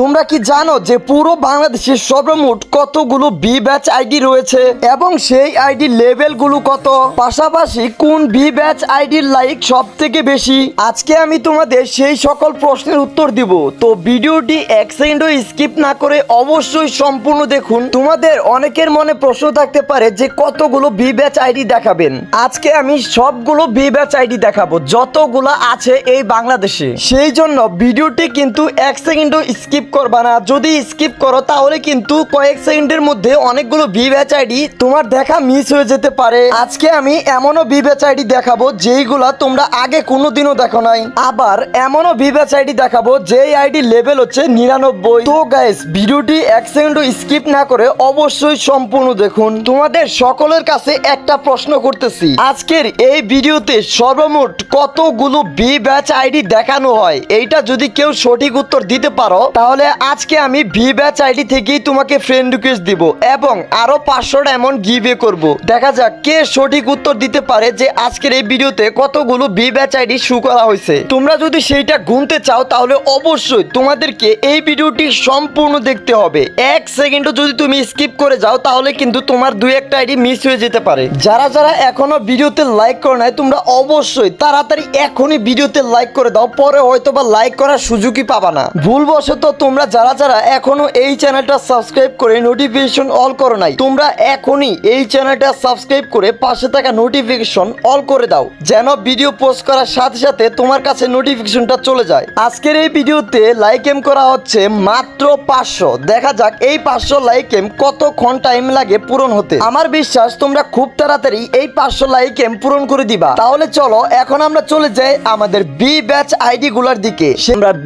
তোমরা কি জানো যে পুরো বাংলাদেশের সর্বমোট কতগুলো বি ব্যাচ আইডি রয়েছে এবং সেই আইডি লেভেলগুলো কত? পাশাপাশি কোন বি ব্যাচ আইডির লাইক সব থেকে বেশি? আজকে আমি তোমাদের সেই সকল প্রশ্নের উত্তর দিব। তো ভিডিওটি এক সেকেন্ডও স্কিপ না করে অবশ্যই সম্পূর্ণ দেখুন। তোমাদের অনেকের মনে প্রশ্ন থাকতে পারে যে কতগুলো বি ব্যাচ আইডি দেখাবেন? আজকে আমি সবগুলো বি ব্যাচ আইডি দেখাবো, যতগুলো আছে এই বাংলাদেশে। সেই জন্য ভিডিওটি কিন্তু এক সেকেন্ডও স্কিপ করবা না। যদি স্কিপ করো, তাহলে কিন্তু কয়েক সেকেন্ডের মধ্যে অনেকগুলো বি ব্যাচ আইডি তোমার দেখা মিস হয়ে যেতে পারে। আজকে আমি এমনও বি ব্যাচ আইডি দেখাবো যেইগুলা তোমরা আগে কোনোদিনও দেখো নাই। আবার এমনও বি ব্যাচ আইডি দেখাবো যেই আইডি লেভেল হচ্ছে নিরানব্বই। তো গাইস ভিডিওটি এক সেকেন্ডও স্কিপ না করে অবশ্যই সম্পূর্ণ দেখুন। তোমাদের সকলের কাছে একটা প্রশ্ন করতেছি। আজকের এই ভিডিওতে সর্বমোট কতগুলো বি ব্যাচ আইডি দেখানো হয়? এইটা যদি কেউ সঠিক উত্তর দিতে পারো, তাহলে আজকে আমি ভি ব্যাচ আইডি থেকেই তোমাকে ফ্রেন্ড রিকোয়েস্ট দিব এবং আরও পাঁচশো ডায়মন্ড গিভে করব। দেখা যাক কে সঠিক উত্তর দিতে পারে যে আজকের এই ভিডিওতে কতগুলো বি ব্যাচ আইডি শু করা হয়েছে। তোমরা যদি সেইটা গুনতে চাও তাহলে অবশ্যই তোমাদেরকে এই ভিডিওটি সম্পূর্ণ দেখতে হবে। এক সেকেন্ডও যদি তুমি স্কিপ করে যাও তাহলে কিন্তু তোমার দুই একটা আইডি মিস হয়ে যেতে পারে। যারা যারা এখনও ভিডিওতে লাইক করো নাই, তোমরা অবশ্যই তাড়াতাড়ি এখনই ভিডিওতে লাইক করে দাও, পরে হয়তো বা লাইক করার সুযোগই পাবা না। ভুলবশত তোমরা যারা যারা এখনও এই চ্যানেলটা সাবস্ক্রাইব করে নোটিফিকেশন অল করো নাই, তোমরা এখনই এই চ্যানেলটা সাবস্ক্রাইব করে পাশে থাকা নোটিফিকেশন অল করে দাও, যেন ভিডিও পোস্ট করার সাথে সাথে তোমার কাছে নোটিফিকেশনটা চলে যায়। আজকের এই ভিডিওতে লাইক এম করা হচ্ছে মাত্র পাঁচশো। দেখা যাক এই পাঁচশো লাইক এম কতক্ষণ টাইম লাগে পূরণ হতে। আমার বিশ্বাস তোমরা খুব তাড়াতাড়ি এই পাঁচশো লাইক এম পূরণ করে দিবা। তাহলে চলো, এখন আমরা চলে যাই আমাদের বি ব্যাচ আইডি গুলার দিকে।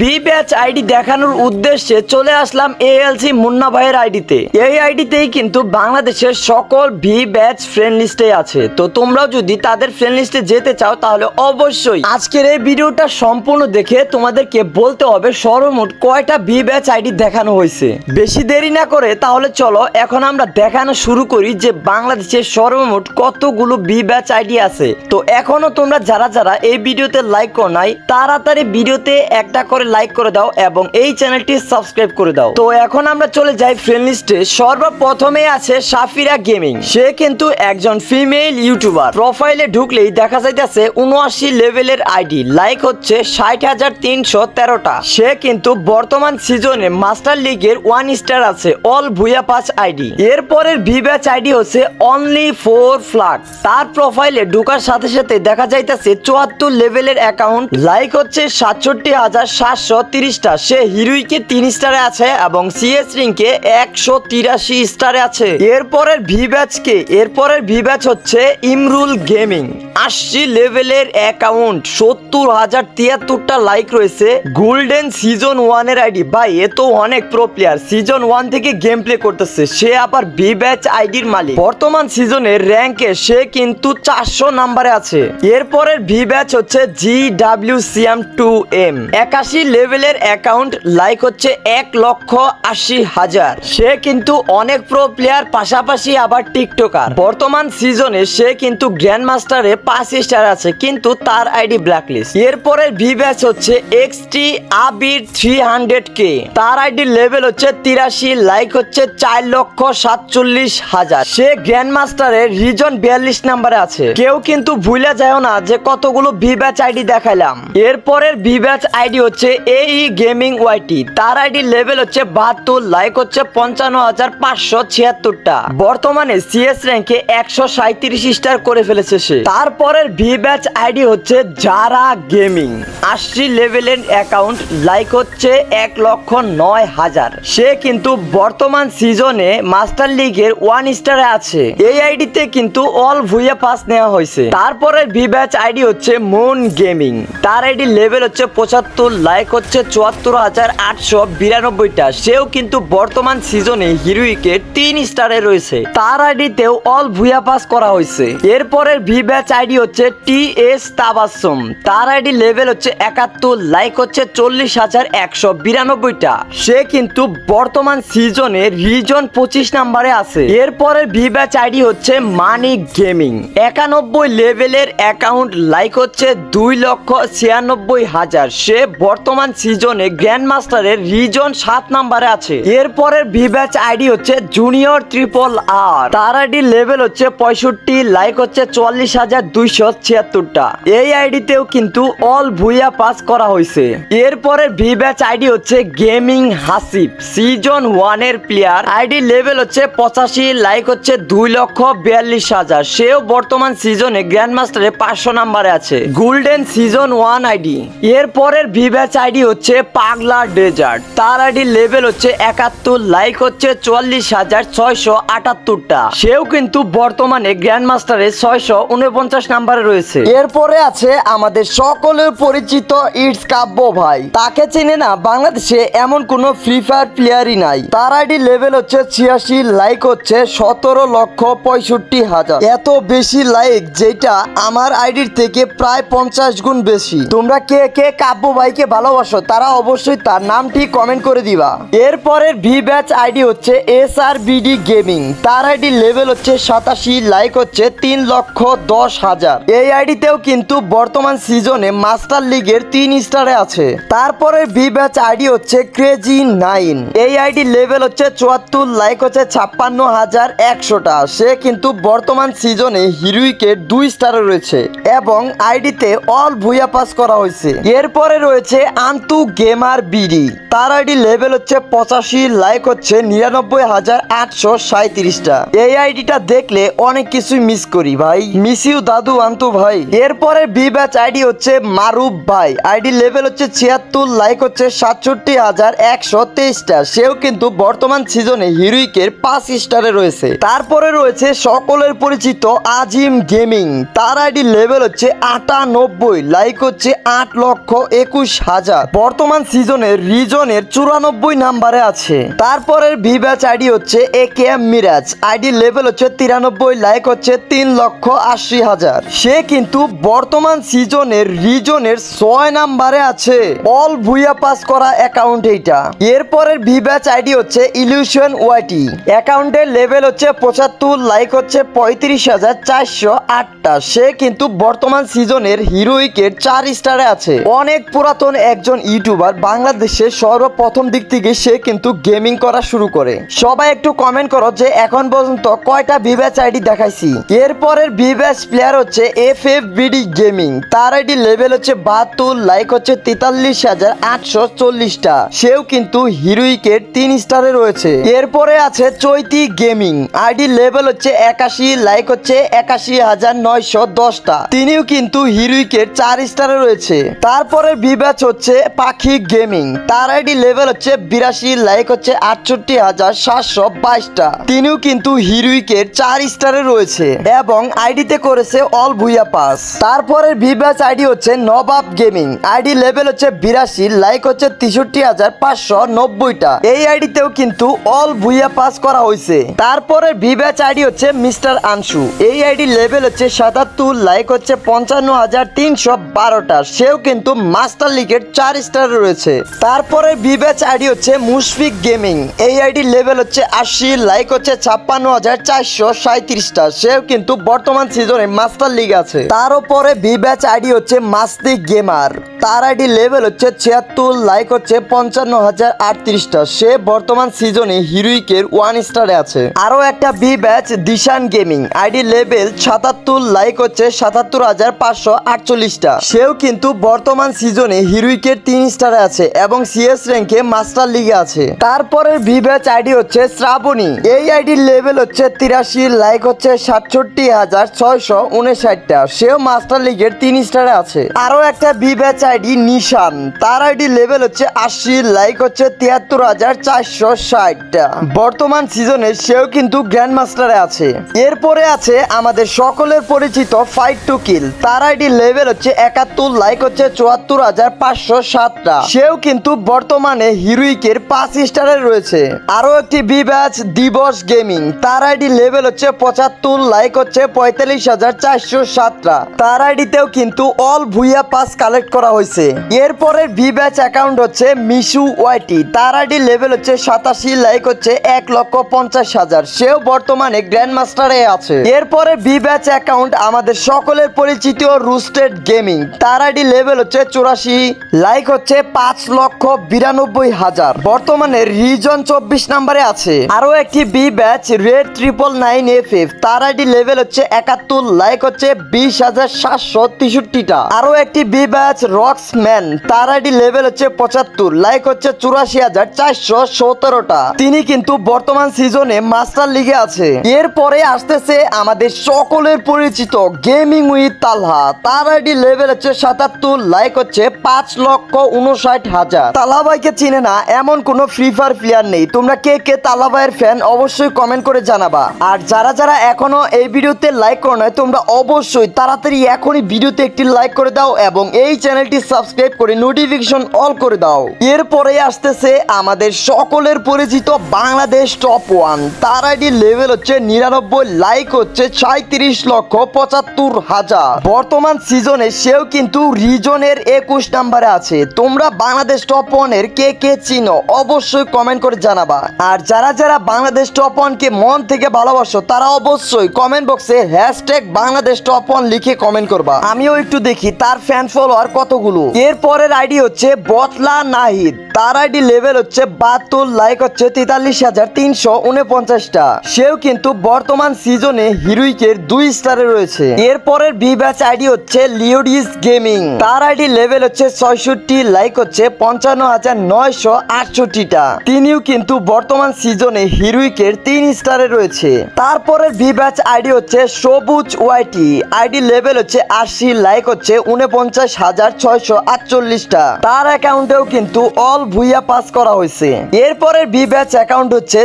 বি ব্যাচ আইডি দেখানোর উদ্দেশ্যে চলে আসলাম এএলসি মুন্না ভাইয়ের আইডিতে। এই আইডিতেই কিন্তু বাংলাদেশের সকল ভি ব্যাচ ফ্রেন্ড লিস্টে আছে। তো তোমরাও যদি তাদের ফ্রেন্ড লিস্টে যেতে চাও, তাহলে অবশ্যই আজকের এই ভিডিওটা সম্পূর্ণ দেখে তোমাদেরকে বলতে হবে সর্বমোট কয়টা ভি ব্যাচ আইডি দেখানো হয়েছে। বেশি দেরি না করে তাহলে চলো, এখন আমরা দেখানো শুরু করি যে বাংলাদেশের সর্বমোট কতগুলো ভি ব্যাচ আইডি আছে। তো এখনও তোমরা যারা যারা এই ভিডিওতে লাইক করো নাই, তাড়াতাড়ি ভিডিওতে একটা করে লাইক করে দাও এবং এই চ্যানেলটি সাবস্ক্রাইব করে দাও। তো এখন আমরা চলে যাই ফ্রেন্ড লিস্টে সর্বপ্রথমে আছে সাফিরা গেমিং সে কিন্তু একজন ফিমেল ইউটিউবার প্রোফাইলে ঢুকলেই দেখা যাইতেছে উনআশি লেভেলের আইডি লাইক হচ্ছে ষাট হাজার তিনশো তেরোটা। সে কিন্তু বর্তমান সিজনে মাস্টার লিগের ওয়ান স্টার আছে অল ভুয়া পাস আইডি এরপরের ভি ব্যাচ আইডি হচ্ছে অনলি ফোর ফ্লাগ তার প্রোফাইলে ঢোকার সাথে সাথে দেখা যাইতেছে চুয়াত্তর লেভেলের অ্যাকাউন্ট লাইক হচ্ছে সাতষট্টি হাজার সাতশো তিরিশটা। সে হিরুইকে তিন স্টারে আছে এবং সিএস রিংকে একশো তিরাশি স্টারে আছে। এরপরের ভি ব্যাচকে এরপরের ভি ব্যাচ হচ্ছে ইমরুল গেমিং আশি লেভেলের অ্যাকাউন্ট সত্তর হাজার তিয়াত্তরটা লাইক রয়েছে। গোল্ডেন সিজন ওয়ানের আইডি ভাই, এ তো অনেক প্রো প্লেয়ার সিজন ওয়ান থেকে গেম প্লে করতেছে। সে আবার বি ব্যাচ আইডির মালিক। বর্তমান সিজনের র্যাঙ্কে সে কিন্তু চারশো নাম্বারে আছে। এরপরের ভি ব্যাচ হচ্ছে G W CM two M একাশি লেভেলের অ্যাকাউন্ট লাইক হচ্ছে এক লক্ষ আশি হাজার। সে কিন্তু অনেক প্রো প্লেয়ার পাশাপাশি আবার টিকটকার বর্তমান সিজনে সে কিন্তু গ্র্যান্ড মাস্টারে পাঁচ স্টার আছে, কিন্তু তার আইডি ব্ল্যাকলিস্ট এরপরে ভি ব্যাচ হচ্ছে X T Abir three hundred K তার আইডি লেভেল হচ্ছে তিরাশি লাইক হচ্ছে চার লক্ষ সাতচল্লিশ হাজার। সে গ্র্যান্ড মাস্টারের রিজন বিয়াল্লিশ নাম্বারে আছে। কেউ কিন্তু ভুলে যায় না যে কতগুলো ভি ব্যাচ আইডি দেখাইলাম। এরপরের ভি ব্যাচ আইডি হচ্ছে এই গেমিং ওয়াইটি তার আইডি লেভেল হচ্ছে বাহাত্তর লাইক হচ্ছে পঞ্চান্ন হাজার পাঁচশো ছিয়াত্তরটা। বর্তমানে সিএস র্যাঙ্কে একশো সাঁত্রিশ স্টার করে ফেলেছে সে। তারপরের ভি ব্যাচ আইডি হচ্ছে যারা গেমিং আশি লেভেলের অ্যাকাউন্ট লাইক হচ্ছে এক লক্ষ নয় হাজার। সে কিন্তু বর্তমান সিজনে মাস্টার লিগের ওয়ান স্টারে আছে। এই আইডিতে কিন্তু অল ভুইয়া পাস নেওয়া হয়েছে। তারপরের ভি ব্যাচ আইডি হচ্ছে মুন গেমিং তার আইডি লেভেল হচ্ছে পঁচাত্তর লাইক হচ্ছে চুয়াত্তর হাজার আটশো বিরানব্বইটা। সেও কিন্তু বর্তমান সিজনে হিরোইকে তিন স্টারে রয়েছে। তার আইডিতেও অল ভুয়া পাস করা হয়েছে। এরপরের ভি ব্যাচ আইডি হচ্ছে টি এস তাবাসুম তার আইডি লেভেল হচ্ছে একাত্তর লাইক হচ্ছে চল্লিশ হাজার একশো বিরানব্বইটা। সে কিন্তু বর্তমান সিজনে রিজন পঁচিশ নাম্বারে আছে। এরপরের ভি ব্যাচ আইডি হচ্ছে মানি গেমিং একানব্বই লেভেলের অ্যাকাউন্ট লাইক হচ্ছে দুই লক্ষ ছিয়ানব্বই হাজার। সে বর্তমান সিজনে গ্র্যান্ড মাস্টারের রিজন সাত নাম্বারে আছে। এরপরের ভি ব্যাচ আইডি হচ্ছে জুনিয়র ট্রিপল আর তার আইডি লেভেল হচ্ছে পঁয়ষট্টি লাইক হচ্ছে চুয়াল্লিশ হাজার দুইশো ছিয়াত্তরটা। এই আইডিতেও কিন্তু অল ভুইয়া পাস করা হয়েছে এরপরের ভি ব্যাচ আইডি হচ্ছে গেমিং হাসিব সিজন ওয়ানের প্লেয়ার আইডি লেভেল হচ্ছে পঁচাশি লাইক হচ্ছে দুই লক্ষ বিয়াল্লিশ হাজার। সেও বর্তমান সিজনে গ্র্যান্ড মাস্টারে পাঁচশো নাম্বারে আছে। গোল্ডেন সিজন ওয়ান আইডি এরপরের ভি ব্যাচ আইডি হচ্ছে পাগলা ডেজার্ট তার আইডি লেভেল হচ্ছে একাত্তর লাইক হচ্ছে চুয়াল্লিশ হাজার ছয়শো আটাত্তরটা। সেও কিন্তু বর্তমানে গ্র্যান্ড মাস্টারে ছয়শো উনপঞ্চাশ নাম্বারে রয়েছে। এরপরে আছে আমাদের সকলের পরিচিত ইটস কাব্য ভাই। তাকে চেনে না, বাংলাদেশে এমন কোন ফ্রি ফায়ার প্লেয়ারই নাই। তার আইডি লেভেল হচ্ছে ছিয়াশি লাইক হচ্ছে সতেরো লক্ষ পঁয়ষট্টি হাজার। এত বেশি লাইক যেটা আমার আইডির থেকে প্রায় পঞ্চাশ গুণ বেশি। তোমরা কে কে কাব্য ভাইকে ভালোবাসো, তারা অবশ্যই তার নামটি কমেন্ট করে দিবা। এরপরের ভি ব্যাচ আইডি হচ্ছে এস আর বিডি গেমিং তার আইডি লেভেল হচ্ছে সাতাশি লাইক হচ্ছে তিন লক্ষ দশ হাজার। এই আইডিতেও কিন্তু বর্তমান সিজনে মাস্টার লিগের তিন স্টারে আছে। তারপরে ভি ব্যাচ আইডি হচ্ছে ক্রেজি নাইন এই আইডি লেভেল হচ্ছে চুয়াত্তর লাইক হচ্ছে ছাপ্পান্ন হাজার একশোটা। সে কিন্তু বর্তমান সিজনে হিরুইকে দুই স্টারে রয়েছে। এবং আইডিতে অল ভুইয়া পাস করা হয়েছে। এরপরে রয়েছে আন্তু গেমার বিডি তার আইডি লেভেল হচ্ছে পঁচাশি, লাইক হচ্ছে নিরানব্বই হাজার আটশো সাঁত্রিশটা এই আইডিটা দেখলে অনেক কিছুই মিস করি ভাই। মিস ইউ দাদু, আন্তু ভাই। এরপরে বি ব্যাচ আইডি হচ্ছে মারুফ ভাই। আইডি লেভেল হচ্ছে ছিয়াত্তর লাইক হচ্ছে সাতষট্টি হাজার একশো তেইশটা। সেও কিন্তু বর্তমান সিজনে হিরুইকের পাঁচ স্টারে রয়েছে। তারপরে রয়েছে সকলের পরিচিত আজিম গেমিং। তার আইডি লেভেল হচ্ছে আটানব্বই লাইক হচ্ছে আট লক্ষ একুশ হাজার। বর্তমান সিজনে রিজনের চুরানব্বই নাম্বারে আছে। তারপরের ভি ব্যাচ আইডি হচ্ছে A K M Miraj. ID level হচ্ছে তিরানব্বই, লাইক হচ্ছে তিন লক্ষ আশি হাজার। সে কিন্তু বর্তমান সিজনের রিজনের ছয় নাম্বারে আছে। অল ভুইয়া পাস করা অ্যাকাউন্ট এইটা। এরপরের ভি ব্যাচ আইডি হচ্ছে ইলিউশন ওয়াইটি অ্যাকাউন্টের লেভেল হচ্ছে পঁচাত্তর, লাইক হচ্ছে পঁয়ত্রিশ হাজার চারশো আটটা। সে কিন্তু বর্তমান সিজনের হিরোইকের চার স্টারে আছে। অনেক পুরাতন একজন ইউটিউবার বাংলাদেশের সর্বপ্রথম দিক থেকে সে কিন্তু গেমিং করা শুরু করে। সবাই একটু কমেন্ট করো যে এখন পর্যন্ত কয়টা ভিভ্যাচ আইডি দেখাইছি। এরপরের ভিভ্যাচ প্লেয়ার হচ্ছে এফ এফ বিডি গেমিং তার আইডি লেভেল হচ্ছে বাহাত্তর লাইক হচ্ছে তেতাল্লিশ হাজার আটশো চল্লিশটা। সেও কিন্তু হিরোইকের তিন স্টারে রয়েছে। এরপরে আছে চৈতি গেমিং আইডি লেভেল হচ্ছে একাশি লাইক হচ্ছে একাশি হাজার নয়শো দশটা। তিনিও কিন্তু হিরুইকের চার স্টারে রয়েছে। তারপরে বিব্যাচ হচ্ছে পাখি গেমিং তার আইডি লেভেল হচ্ছে বিরাশি লাইক হচ্ছে আটষট্টি হাজার সাতশো বাইশটা। তিনিও কিন্তু হিরুইকের চার স্টারে রয়েছে এবং আইডিতে করেছে অল ভুইয়া পাস। তারপরে বিব্যাচ আইডি হচ্ছে নবাব গেমিং। আইডি লেভেল হচ্ছে বিরাশি লাইক হচ্ছে তেষট্টি হাজার পাঁচশো নব্বইটা। এই আইডিতেও কিন্তু অল ভুইয়া পাস করা হয়েছে। তারপরে ভিব্যাচ আইডি হচ্ছে মিস্টার আনসু। এই আইডি লেভেল হচ্ছে সাতাত্তর লাইক হচ্ছে পঞ্চান্ন হাজার তিনশো বারোটা। সেও কিন্তু মাস্টার লিগের চার স্টার রয়েছে। তারপরে ভিব্যাচ আইডি হচ্ছে মুশফিক গেমিং। এই আইডি লেভেল হচ্ছে আশি, লাইক হচ্ছে ছাপ্পান্ন হাজার চারশো সাঁত্রিশটা সেও কিন্তু বর্তমান সিজনে মাস্টার লিগ আছে। তার উপরে বিবেচ আইডি হচ্ছে মাস্তি গেমার। তার আইডি লেভেল হচ্ছে ছিয়াত্তর, লাইক হচ্ছে পঞ্চান্ন হাজার আটত্রিশটা। সে বর্তমান সিজনে হিরুইকের ওয়ান স্টারে আছে। আরও একটা V badge Dishan gaming. ID level সাতাত্তর, লাইক হচ্ছে সাতাত্তর হাজার পাঁচশো আটচল্লিশটা। সেও কিন্তু বর্তমান সিজনে হিরুইকের তিন স্টারে আছে এবং সিএস র্যাঙ্কে মাস্টার লিগে আছে। তারপরের ভি ব্যাচ আইডি হচ্ছে শ্রাবণী। এই আইডির লেভেল হচ্ছে তিরাশি, লাইক হচ্ছে সাতষট্টি হাজার ছয়শো উনষাটটা। সেও মাস্টার লিগের তিন স্টারে আছে। আরও একটা বি ব্যাচ আইডি নিশান। তার আইডি লেভেল হচ্ছে আশি লাইক হচ্ছে তিয়াত্তর হাজার চারশো ষাটটা বর্তমান সিজনে সেও কিন্তু গ্র্যান্ড মাস্টারে আছে। এরপরে আছে আমাদের সকলের পরিচিত ফাইট টু কিল তার আইডি লেভেল হচ্ছে একাত্তর লাইক হচ্ছে চুয়াত্তর হাজার পাঁচশো সাতটা। সেও কিন্তু বর্তমানে হিরুইকের পাঁচ স্টারে রয়েছে। আরও একটি বি ব্যাচ দিবস গেমিং। তার আইডি লেভেল হচ্ছে পঁচাত্তর লাইক হচ্ছে পঁয়তাল্লিশ হাজার চারশো সাতটা। তার আইডিতেও কিন্তু অল ভুইয়া পাস কালেক্ট করা হয়েছে এরপরের ভি ব্যাচ অ্যাকাউন্ট হচ্ছে মিশু ওয়াইটি তার আইডি লেভেল হচ্ছে সাতাশি লাইক হচ্ছে এক লক্ষ পঞ্চাশ হাজার। সেও বর্তমানে গ্র্যান্ড মাস্টারে আছে। এরপরে ভি ব্যাচ অ্যাকাউন্ট আমাদের সকলের পরিচিত রুস্টেড গেমিং তার আইডি লেভেল হচ্ছে চুরাশি লাইক হচ্ছে পাঁচ লক্ষ বিরানব্বই হাজার। বর্তমানে রিজন চব্বিশ নম্বরে আছে। আরও একটি V badge red triple nine F F তার আইডি লেভেল হচ্ছে একাত্তর লাইক হচ্ছে বিশ হাজার সাতশো তেষট্টিটা। আরও একটি বি ব্যাচ রক্স ম্যান তার আইডি লেভেল হচ্ছে পঁচাত্তর, লাইক হচ্ছে চুরাশি হাজার চারশো সতেরোটা। তিনি কিন্তু বর্তমান সিজনে মাস্টার লিগে আছে। এরপরে আসতেছে আমাদের সকলের পরিচিত গেমিং উইথ তালহা। তার আইডি লেভেল হচ্ছে সাতাত্তর, লাইক হচ্ছে পাঁচ লক্ষ উনষাট হাজার। তালা ভাইকে চিনে না, এমন কোনো ফ্রি ফায়ার প্লেয়ার নেই। তোমরা কে কে তালা ভাইয়ের ফ্যান অবশ্যই কমেন্ট করে জানাবা। আর যারা যারা এখনও এই ভিডিওতে লাইক করো নাই, তোমরা অবশ্যই তাড়াতাড়ি এখনই ভিডিওতে একটি লাইক করে দাও এবং এই চ্যানেলটি সাবস্ক্রাইব করে নোটিফিকেশন অল করে দাও। এরপরে আসতেছে আমাদের সকলের পরিচিত বাংলাদেশ টপ ওয়ান তার আইডি লেভেল হচ্ছে নিরানব্বই লাইক হচ্ছে সাঁত্রিশ লক্ষ পঁচাত্তর হাজার। বর্তমান সিজনে সেও কিন্তু রিজনের একুশ নাম্বারে আছে। তোমরা বাংলাদেশ টপ ওয়ানের কে কে চিনো অবশ্যই কমেন্ট করে জানাবা। আর যারা যারা বাংলাদেশ টপ ওয়ানকে মন থেকে ভালোবাসো, তারা অবশ্যই কমেন্ট বক্সে হ্যাশট্যাগ বাংলাদেশ টপ ওয়ান লিখে কমেন্ট করবা। আমিও একটু দেখি তার ফ্যান ফলোয়ার কতগুলো। এরপরের আইডি হচ্ছে বতলা নাহিদ। তার আইডি লেভেল হচ্ছে বাহাত্তর, লাইক হচ্ছে তেতাল্লিশ হাজার তিনশো উনপঞ্চাশটা। সেও কিন্তু বর্তমান সিজনে হিরুইকের দুই স্টারে রয়েছে। এরপরের বি ব্যাচ আইডি হচ্ছে লিওডিস গেমিং। তার আইডি লেভেল হচ্ছে ছয়ষট্টি, লাইক হচ্ছে পঞ্চান্ন হাজার নয়শো আটষট্টিটা। তিনিও কিন্তু বর্তমান সিজনে হিরুইকের তিন স্টারে রয়েছে। তারপরের ভি ব্যাচ আইডি হচ্ছে সবুজ ওয়াইটি। আইডি লেভেল হচ্ছে আশি, লাইক হচ্ছে উনপঞ্চাশ হাজার ছয়শো আটচল্লিশটা। তার অ্যাকাউন্টেও কিন্তু অল ভুইয়া পাস করা হয়েছে। এরপরের বি ব্যাচ অ্যাকাউন্ট হচ্ছে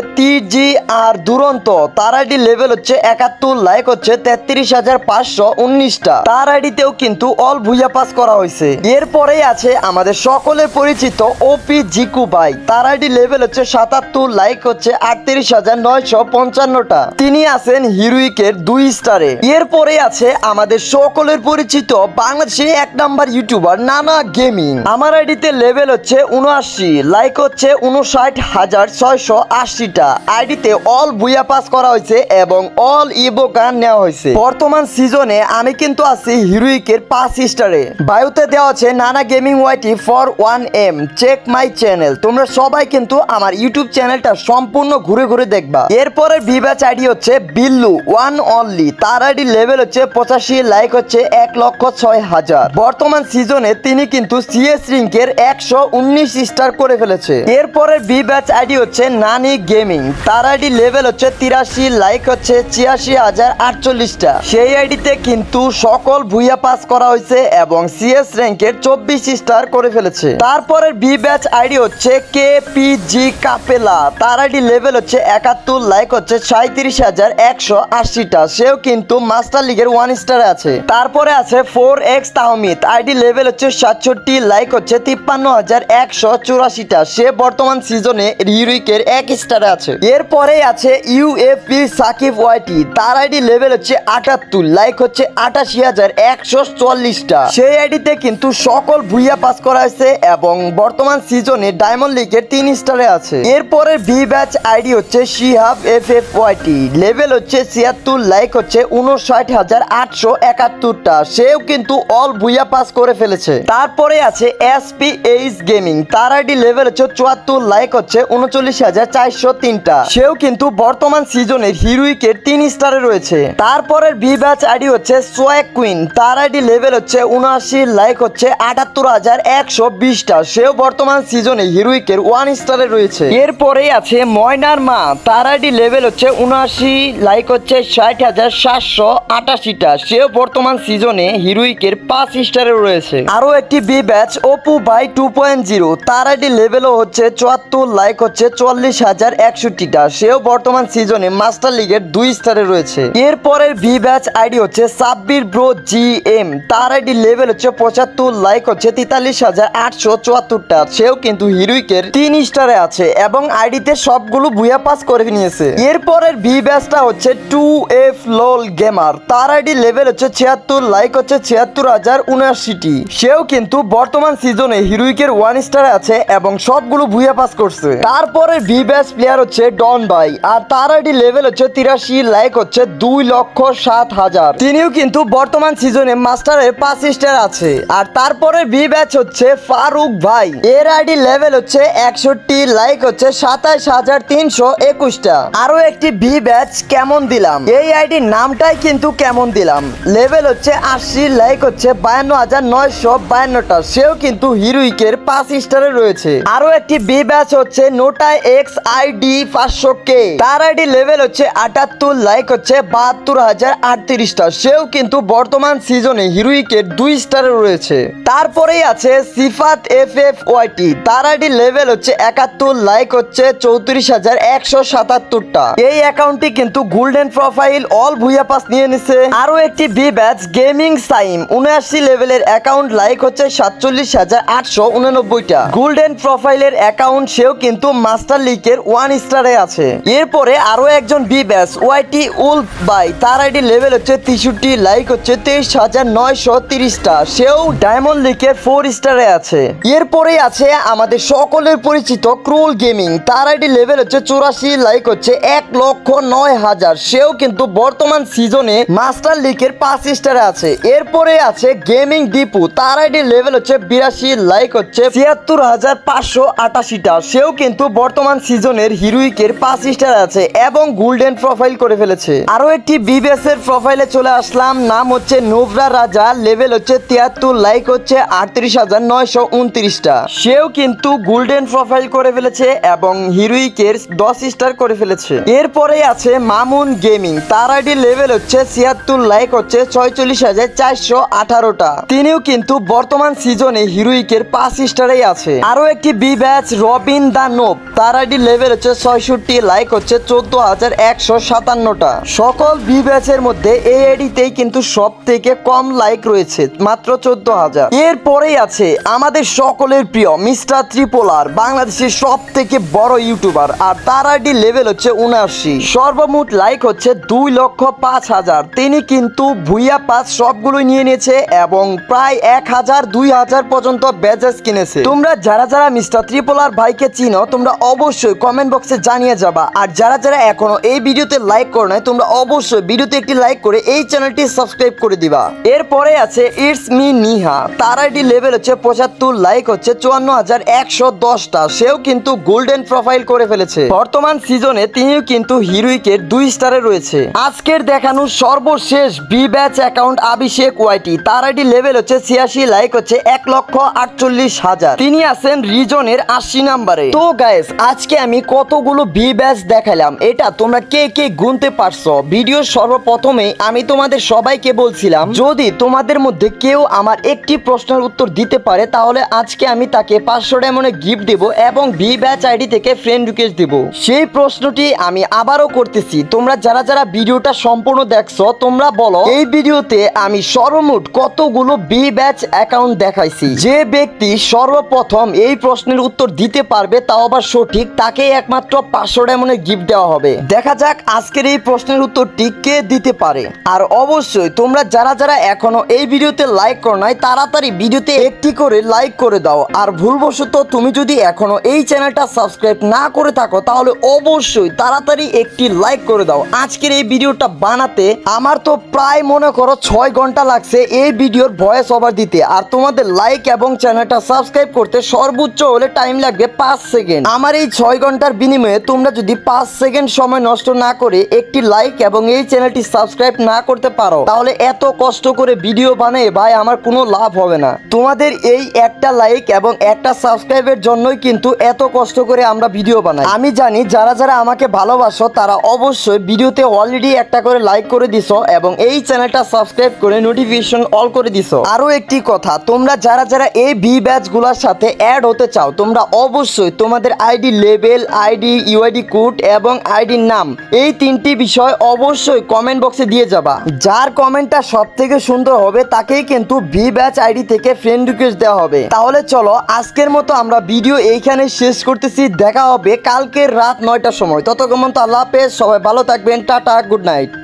জি আর দুরন্ত। তার আইডি লেভেল হচ্ছে একাত্তর, লাইক হচ্ছে তেত্রিশ হাজার পাঁচশো উনিশটা। তার আইডিতেও কিন্তু অল ভুইয়া পাস করা হয়েছে। এরপরেই আছে আমাদের সকলের পরিচিত ওপি জিকু ভাই তার আইডি লেভেল হচ্ছে সাতাত্তর, লাইক হচ্ছে আটত্রিশ হাজার নয়শো পঞ্চান্নটা। তিনি আছেন হিরুইকের দুই স্টারে। এরপরে আছে আমাদের সকলের পরিচিত বাংলাদেশে এক নাম্বার ইউটিউবার নানা গেমিং। আমার আইডিতে লেভেল হচ্ছে উনআশি লাইক হচ্ছে উনষাট হাজার ছয়শো আশিটা। আইডিতে অল বুয়া পাস করা হয়েছে এবং অল ইবো গান নেওয়া হয়েছে। বর্তমান সিজনে আমি কিন্তু আছি হিরোইকের পাঁচ স্টারে বায়ুতে দেওয়া আছে নানা gaming YT for one M. Check my channel তোমরা সবাই কিন্তু আমার ইউটিউব চ্যানেলটা সম্পূর্ণ ঘুরে ঘুরে দেখবা। এরপরের ভিভ্যাচ আইডি হচ্ছে বিল্লু ওয়ান অনলি তার আইডি লেভেল হচ্ছে পঁচাশি, লাইক হচ্ছে এক লক্ষ ছয় হাজার। বর্তমান সিজনে তিনি কিন্তু সিএস রিঙ্কের একশো উনিশ স্টার করে ফেলেছে। এরপরের বি ব্যাচ আইডি হচ্ছে নানি গেমিং তার আইডি লেভেল হচ্ছে তিরাশি লাইক হচ্ছে ছিয়াশি হাজার আটচল্লিশটা সেই আইডিতে কিন্তু সকল ভুইয়া পাস করা হয়েছে এবং সিএস র্যাঙ্কের চব্বিশ স্টার করে ফেলেছে। তারপরের বি ব্যাচ আইডি হচ্ছে কে পি জি কাপেলা তার আইডি লেভেল হচ্ছে একাত্তর লাইক হচ্ছে সাঁত্রিশ হাজার একশো আশিটা সেও কিন্তু মাস্টার লিগের ওয়ান স্টারে আছে। তারপরে আছে four X Tahmid ID level হচ্ছে সাতষট্টি লাইক হচ্ছে তিপ্পান্ন হাজার একশো চুরাশিটা। সে বর্তমান সিজনে রিউরিকের এক স্টারে আছে। এরপরে আছে ইউএফপি সাকিব ওয়াইটি। তার আইডি লেভেল হচ্ছে আটাত্তর লাইক হচ্ছে আটাশি হাজার একশো চল্লিশটা সেই আইডিতে কিন্তু সকল ভুইয়া পাস করা হয়েছে এবং বর্তমান সিজনে ডায়মন্ড লিগের তিন স্টারে আছে। এরপরে ভি ব্যাচ আইডি হচ্ছে Shihab F F YT level হচ্ছে ছিয়াত্তর লাইক হচ্ছে উনষাট হাজার আটশো একাত্তরটা। সেও কিন্তু অল ভুইয়া পাস করে ফেলেছে। তারপরে আছে এসপি এইচ গেমিং তার আইডি লেভেল হচ্ছে চুয়াত্তর লাইক হচ্ছে উনচল্লিশ হাজার চারশো তিনটা। সেও কিন্তু বর্তমান সিজনের হিরুইকের তিন স্টারে রয়েছে। তারপরের বি ব্যাচ আইডি হচ্ছে সোয়েক কুইন তার আইডি লেভেল হচ্ছে উনআশি লাইক হচ্ছে আটাত্তর হাজার একশো বিশটা। সেও বর্তমান সিজনে হিরুইকের ওয়ান স্টারে রয়েছে। এরপরেই আছে ময়নার মা। তার আইডি লেভেল হচ্ছে উনআশি লাইক হচ্ছে ষাট হাজার সাতশো আটাশিটা। সেও বর্তমান সিজনে হিরুইকের পাঁচ স্টারে রয়েছে। আরও একটি V badge Oppo by two point zero তার আইডি লেভেলও হচ্ছে চুয়াত্তর লাইক হচ্ছে চল্লিশ হাজার একষট্টিটা। সেও বর্তমান সিজনে মাস্টার লিগের দুই স্টারে রয়েছে। এরপরের ভি ব্যাচ আইডি হচ্ছে সাব্বির ব্রো জি এম তার আইডি লেভেল হচ্ছে পঁচাত্তর লাইক হচ্ছে তেতাল্লিশ হাজার আটশো চুয়াত্তরটা। সেও কিন্তু হিরুইকের তিন স্টারে আছে এবং আইডিতে সবগুলো ভুয়া পাস করে নিয়েছে। এরপরের ভি ব্যাচটা হচ্ছে টু এফ লোল গেমার তার আইডি লেভেল হচ্ছে ছিয়াত্তর লাইক হচ্ছে ছিয়াত্তর হাজার উনআশিটি। সেও কিন্তু বর্তমান সিজনে হিরোইকের ওয়ান স্টার আছে এবং সবগুলো ভুইয়া পাস করছে। তারপরে ভি ব্যাচ প্লেয়ার হচ্ছে ডন ভাই আর তার আইডি লেভেল হচ্ছে তিরাশি লাইক হচ্ছে দুই লক্ষ সাত হাজার। তিনিও কিন্তু বর্তমান সিজনে মাস্টারের পাঁচ স্টার আছে। আর তারপরে ভি ব্যাচ হচ্ছে ফারুক ভাই, এর আইডি লেভেল হচ্ছে একষট্টি লাইক হচ্ছে সাতাইশ হাজার তিনশো একুশটা। আরও একটি ভি ব্যাচ কেমন দিলাম? এই আইডির নামটাই কিন্তু কেমন দিলাম? লেভেল হচ্ছে আশি লাইক হচ্ছে বায়ান্ন হাজার নয়শো বায়ান্নটা সেও কিন্তু হিরোইকের পাঁচ স্টারে রয়েছে। আরও একটি বি ব্যাচ হচ্ছে নোটা এক্স আইডি পাঁচশো কে তার আইডি লেভেল হচ্ছে আটাত্তর লাইক হচ্ছে বাহাত্তর হাজার আটত্রিশটা। সেও কিন্তু বর্তমান সিজনে হিরোইকের দুই স্টারে রয়েছে। তারপরেই আছে সিফাত এফ এফ ওয়াইটি তার আইডি লেভেল হচ্ছে একাত্তর লাইক হচ্ছে চৌত্রিশ হাজার একশো সাতাত্তরটা। এই অ্যাকাউন্টটি কিন্তু golden profile all booyah pass নিয়ে নিছে। আরও একটি বি ব্যাচ গেমিং সাইম উনআশি লেভেলের অ্যাকাউন্ট লাইক হচ্ছে সাতচল্লিশ হাজার আটশো উননব্বইটা। গোল্ডেন প্রোফাইলের অ্যাকাউন্ট সেও কিন্তু মাস্টার লিগের ওয়ান স্টারে আছে। এরপরে আরও একজন বি ব্যাচ ওয়াইটি উল বাই তার আইডি লেভেল হচ্ছে তেষট্টি লাইক হচ্ছে তেইশ হাজার নয়শো তিরিশটা। সেও ডায়মন্ড লিগের ফোর স্টারে আছে। এরপরেই আছে আমাদের সকলের পরিচিত ক্রুল গেমিং তার আইডি লেভেল হচ্ছে চুরাশি লাইক হচ্ছে এক লক্ষ নয় হাজার। সেও কিন্তু বর্তমান সিজনে মাস্টার লিগের পাঁচ স্টারে আছে। এরপরে আছে গেমিং দীপু তার আইডি লেভেল হচ্ছে বিরাশি লাইক হচ্ছে ছিয়াত্তর হাজার পাঁচশো আটাশিটা। সেও কিন্তু বর্তমান সিজনের হিরোইকের পাঁচ স্টার আছে এবং গোল্ডেন প্রোফাইল করে ফেলেছে। আরও একটি বিবিএস এর প্রোফাইলে চলে আসলাম, নাম হচ্ছে নোভরা রাজা লেভেল হচ্ছে তিয়াত্তর লাইক হচ্ছে আটত্রিশ হাজার নয়শো উনত্রিশটা। সেও কিন্তু গোল্ডেন প্রোফাইল করে ফেলেছে এবং হিরোইকের দশ স্টার করে ফেলেছে। এরপরে আছে মামুন গেমিং তার আইডি লেভেল হচ্ছে ছিয়াত্তর লাইক হচ্ছে ছয়চল্লিশ হাজার চারশো আঠারোটা। তিনিও কিন্তু বর্তমান সিজনে হিরোইকের পাঁচ স্টারেই আছে। আরও একটি V badge Robin the noob. তার আইডি লেভেল হচ্ছে ছয়ষট্টি, লাইক হচ্ছে চোদ্দ হাজার একশো সাতান্নটা। সকল বি ব্যাচের মধ্যে এই আইডিতেই কিন্তু সব থেকে কম লাইক রয়েছে, মাত্র চোদ্দ হাজার। এরপরেই আছে আমাদের সকলের প্রিয় মিস্টার ত্রিপোলার, বাংলাদেশের সব থেকে বড় ইউটিউবার। আর তার আইডি লেভেল হচ্ছে উনআশি। সর্বমোট লাইক হচ্ছে দুই লক্ষ পাঁচ হাজার। তিনি কিন্তু ভুইয়া পাস সবগুলোই নিয়ে নিয়েছে এবং প্রায় এক হাজার দুই হাজার পর্যন্ত ব্যাজেস কিনেছে। তোমরা যারা যারা মিস্টার ত্রিপোলার ভাইকে চিনো, তোমরা অবশ্যই কমেন্ট বক্সে জানিয়ে যাবা। আর যারা যারা এখনও এই ভিডিওতে লাইক করো নাই, তোমরা অবশ্যই ভিডিওতে একটি লাইক করে এই চ্যানেলটি সাবস্ক্রাইব করে দিবা। এরপরে আছে ইটস মি নিহা তার আইডি লেভেল হচ্ছে পঁচাত্তর লাইক হচ্ছে চুয়ান্ন হাজার একশো দশটা। সেও কিন্তু গোল্ডেন প্রোফাইল করে ফেলেছে। বর্তমান সিজনে তিনিও কিন্তু হিরোইকের দুই স্টারে রয়েছে। আজকের দেখানো সর্বশেষ V badge account Abhishek YT তার আইডি লেভেল হচ্ছে ছিয়াশি লাইক হচ্ছে এক লক্ষ আটচল্লিশ হাজার। তিনি আছেন রিজনের আশি নাম্বারে। তো গাইস আজকে আমি কতগুলো বি ব্যাচ দেখালাম, এটা তোমরা কে কে গুনতে পারছ? ভিডিও সর্বপ্রথমে আমি তোমাদের সবাইকে বলছিলাম, যদি তোমাদের মধ্যে কেউ আমার একটি প্রশ্নের উত্তর দিতে পারে, তাহলে আজকে আমি তাকে পাঁচশো ডায়মন্ডে গিফট দেব এবং বি ব্যাচ আইডি থেকে ফ্রেন্ড রিকোয়েস্ট দেব। সেই প্রশ্নটি আমি আবারও করতেছি। তোমরা যারা যারা ভিডিওটা সম্পূর্ণ দেখছ, তোমরা বলো, এই ভিডিওতে আমি সর্বমোট কতগুলো বি ব্যাচ অ্যাকাউন্ট দেখাইছি। যে ব্যক্তি সর্বপ্রথম এই প্রশ্নের উত্তর দিতে পারবে তাও আবার সঠিক, তাকেই একমাত্র পাঁচশো ডায়মন্ডের গিফট দেওয়া হবে। দেখা যাক আজকের এই প্রশ্নের উত্তরটি কে দিতে পারে। আর অবশ্যই তোমরা যারা যারা এখনও এই ভিডিওতে লাইক করো নাই, তাড়াতাড়ি ভিডিওতে একটি করে লাইক করে দাও। আর ভুলবশত তুমি যদি এখনও এই চ্যানেলটা সাবস্ক্রাইব না করে থাকো, তাহলে অবশ্যই তাড়াতাড়ি একটি লাইক করে দাও। আজকের এই ভিডিওটা বানাতে আমার তো প্রায় মনে করো ছয় ঘণ্টা লাগছে, এই ভিডিওর ভয়েস ওভার দিতে। আর তোমাদের লাইক এবং চ্যানেলটা সাবস্ক্রাইব করতে সর্বোচ্চ হলে টাইম লাগবে পাঁচ সেকেন্ড আমার এই ছয় ঘণ্টার বিনিময়ে তোমরা যদি পাঁচ সেকেন্ড সময় নষ্ট না করে একটি লাইক এবং এই চ্যানেলটি সাবস্ক্রাইব না করতে পারো, তাহলে এত কষ্ট করে ভিডিও বানিয়ে ভাই আমার কোনো লাভ হবে না। তোমাদের এই একটা লাইক এবং একটা সাবস্ক্রাইবের জন্যই কিন্তু এত কষ্ট করে আমরা ভিডিও বানাই। আমি জানি যারা যারা আমাকে ভালোবাসো, তারা অবশ্যই ভিডিওতে অলরেডি একটা করে লাইক করে দিছো এবং এই চ্যানেলটা সাবস্ক্রাইব করে নোটিফিকেশন অল করে দিছো। আরও একটি কথা, তোমরা যারা যারা এই ভি ব্যাচগুলোর সাথে অ্যাড হতে চাও, তোমরা অবশ্যই তোমাদের ID level ID UID code এবং আইডির নাম, এই তিনটি বিষয় অবশ্যই কমেন্ট বক্সে দিয়ে যাবা। যার কমেন্টটা সব থেকে সুন্দর হবে, তাকেই কিন্তু ভি ব্যাচ আইডি থেকে ফ্রেন্ড রিকোয়েস্ট দেওয়া হবে। তাহলে চলো, আজকের মতো আমরা ভিডিও এইখানে শেষ করতেছি। দেখা হবে কালকের রাত নয়টার সময়। ততক্ষণ তো আল্লাহ হাফেজ, সবাই ভালো থাকবেন, টাটা গুড নাইট